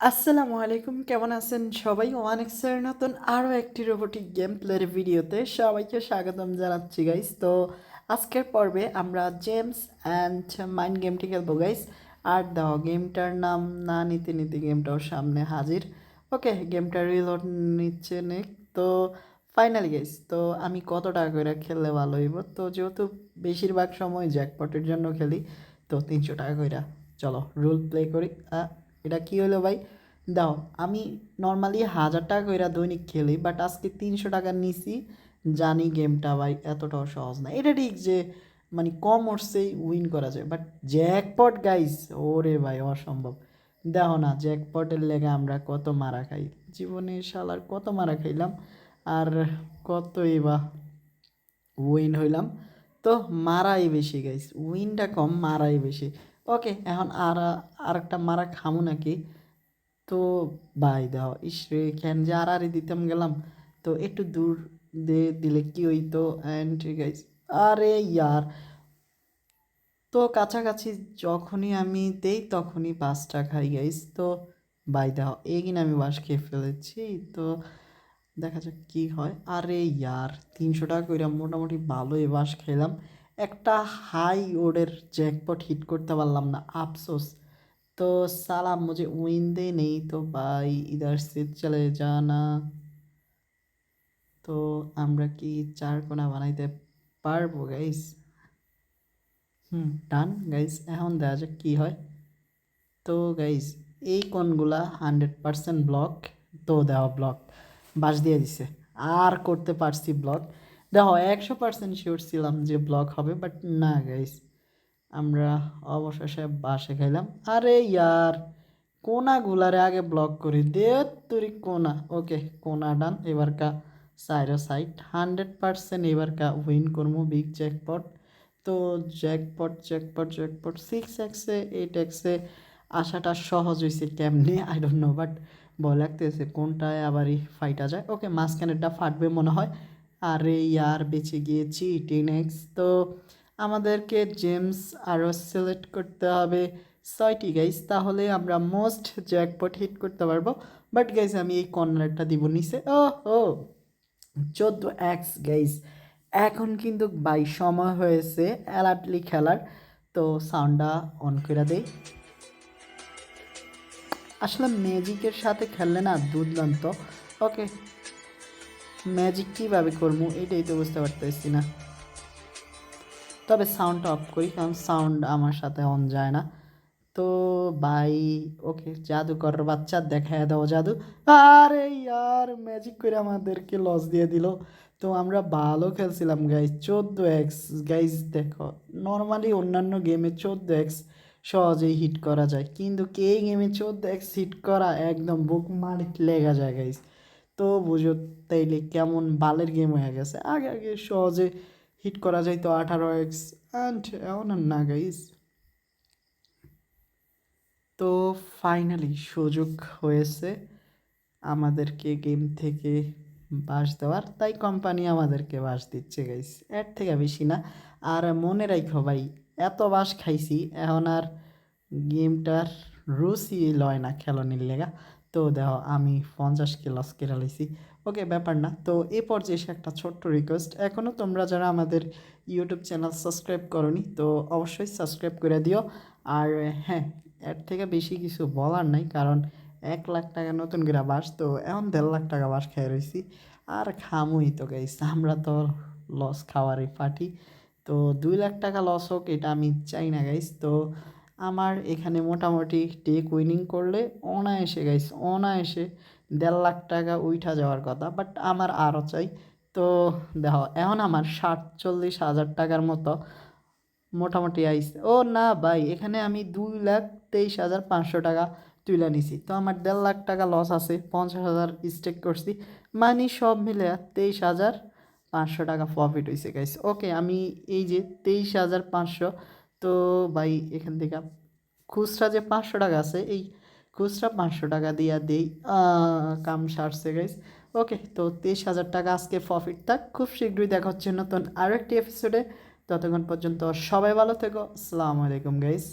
আসসালামু আলাইকুম, কেমন আছেন সবাই? ওয়ান এক্সের নতুন আরও একটি রোবোটিক গেম প্লের ভিডিওতে সবাইকে স্বাগতম জানাচ্ছি গাইস তো আজকের পর্বে আমরা জেমস অ্যান্ড মাইন্ড গেমটি খেলব গাইস আর দাও গেমটার নাম না নিতে নিতে গেমটাও সামনে হাজির। ওকে গেমটা রিলোড নিচ্ছে নেক। তো ফাইনালি গাইস তো আমি কত টাকা করে খেললে ভালো হইব? তো যেহেতু বেশিরভাগ সময় জ্যাকপটের জন্য খেলি, তো তিনশো টাকা কইরা, চলো রুল প্লে করি। এটা কি হলো ভাই? দাও, আমি নর্মালি হাজার টাকা কইরা দৈনিক খেলি বাট আজকে তিনশো টাকা নিছি জানি গেমটা ভাই এতটাও সহজ না। এটা ঠিক যে মানে কম ওর্সেই উইন করা যায় বাট জ্যাকপট গাইস ওরে ভাই, অসম্ভব। দেখো না জ্যাকপটের লেগে আমরা কত মারা খাই। জীবনে শালার কত মারা খাইলাম, আর কতই বা উইন হইলাম। তো মারাই বেশি গাইস উইনটা কম, মারাই বেশি। ওকে এখন আর আর একটা মারা খামু নাকি? তো বাই দাও ইস রে, কেন যে আর আরে দিতাম গেলাম। তো একটু দূর দে, দিলে কি হইতো? অ্যান্ড গাইস আরে ইয়ার, তো কাছাকাছি যখনই আমি দেই তখনই বাসটা খাই গাইস তো বাই দাও এগিন আমি বাস খেয়ে ফেলেছি। তো দেখা যাক কি হয়। আরে ইয়ার, তিনশো টাকা করে মোটামুটি ভালোই বাস খেলাম একটা হাই ওডের জ্যাকপট হিট করতে পারলাম না আফসোস तो साला मुझे विन दे नहीं तो भाई इधर से चले जाना তো আমরা কি চার কোণা বানাইতে পারবো গাইস হুম ডান গাইস এখন দেখা যাক কি হয় তো গাইস এই কোণগুলা হান্ড্রেড পারসেন্ট ব্লক তো দেওয়া ব্লক বাস দিয়ে দিছে আর করতে পারছি ব্লক দেখো, একশো পার্সেন্ট শিওর ছিলাম যে ব্লক হবে বাট না গাইস আমরা অবশেষে বাসে খাইলাম আরে ইয়ার, কোনাগুলারে আগে ব্লক করি। দে তুরি কোনা। ওকে, কোনা ডান এবারকা সাইরো সাইড সাইড হান্ড্রেড পার্সেন্ট এবার কা উইন করব বিগ জ্যাকপট তো জ্যাকপট জ্যাকপট জ্যাকপট সিক্স এক্সে এইট এক্সে আসাটা সহজ হয়েছে কেমনি? আই ডোন্ট নো বাট ভয় লাগতেছে কোনটায় আবারই ফাইটা যায়। ওকে, মাঝখানেরটা ফাটবে মনে হয়। আরে ইয়ার, বেঁচে গিয়েছি টেন এক্স তো আমাদেরকে জেমস আরও সিলেক্ট করতে হবে ছয়টি গাইস তাহলে আমরা মোস্ট জ্যাকপট হিট করতে পারব। বাট গাইস আমি এই কর্নারটা দিব নিচে। ও ও চোদ্দ এক্স গাইস এখন কিন্তু বাই সময় হয়েছে অ্যালার্টলি খেলার। তো সাউন্ডটা অন করে দেই। আসলে ম্যাজিকের সাথে খেললে না দুর্দান্ত। ওকে। ম্যাজিক কীভাবে করব, এটাই তো বুঝতে পারতেছি না। তবে সাউন্ডটা অফ করি, কারণ সাউন্ড আমার সাথে অন যায় না। তো ভাই, ওকে জাদুকর বাচ্চা দেখায় দাও জাদু। আরে ইয়ার ম্যাজিক করে আমাদেরকে লস দিয়ে দিল। তো আমরা ভালো খেলছিলাম গাইজ চোদ্দ এক্স গাইজ দেখো নর্মালি অন্যান্য গেমে চোদ্দ এক্স সহজেই হিট করা যায়। কিন্তু কে গেমে চোদ্দ এক্স হিট করা, একদম বুক মারি লেগা যায় গাইজ তো বুঝো তাইলে কেমন বালের গেম হয়ে গেছে। আগে আগে সহজে হিট করা যায় তো আঠারো এক্স অ্যান্ড এমন না গাইস তো ফাইনালি সুযোগ হয়েছে আমাদেরকে গেম থেকে বাস দেওয়ার। তাই কোম্পানি আমাদেরকে বাস দিচ্ছে গাইস এর থেকে বেশি না। আর মনে রাখো ভাই, এত বাস খাইছি, এখন আর গেমটার রুচি লয় না খেলনির লেগা। তো দেখো আমি পঞ্চাশকে লস কেটে লাইছি। ওকে ব্যাপার না। তো এ পর্যায়ে এসে একটা ছোট্ট রিকোয়েস্ট এখনও তোমরা যারা আমাদের ইউটিউব চ্যানেল সাবস্ক্রাইব করনি, তো অবশ্যই সাবস্ক্রাইব করে দিও। আর হ্যাঁ এর থেকে বেশি কিছু বলার নাই, কারণ এক লাখ টাকা নতুন করে বাস তো এখন দেড় লাখ টাকা বাস খেয়ে রয়েছি আর খামুই তো গাইস আমরা তো লস খাওয়ারই পার্টি। তো দুই লাখ টাকা লস হোক, এটা আমি চাই না গাইস তো আমার এখানে মোটামুটি টেক উইনিং করলে অনায়াসে গাইস অনায়াসে দেড় লাখ টাকা উঠা যাওয়ার কথা বাট আমার আরও চাই। তো দেখো, এখন আমার সাতচল্লিশ হাজার টাকার মতো মোটামুটি আইসে ও না ভাই, এখানে আমি দুই লাখ তেইশ হাজার পাঁচশো টাকা তুলে নিছি। তো আমার দেড় লাখ টাকা লস আছে, পঞ্চাশ হাজার স্টেক করছি। মানে সব মিলে তেইশ হাজার পাঁচশো টাকা প্রফিট হয়েছে গাইস ওকে আমি এই যে তেইশ হাজার পাঁচশো তো ভাই, এখান থেকে খুচরা যে পাঁচশো টাকা আছে, এই খুচরা পাঁচশো টাকা দিয়া দেই। কাম সারছে গাইস ওকে, তো তেইশ হাজার টাকা আজকে প্রফিট থাক। খুব শীঘ্রই দেখা হচ্ছে নতুন আরও একটি এপিসোডে ততক্ষণ পর্যন্ত সবাই ভালো থেকো। আসসালামু আলাইকুম গাইস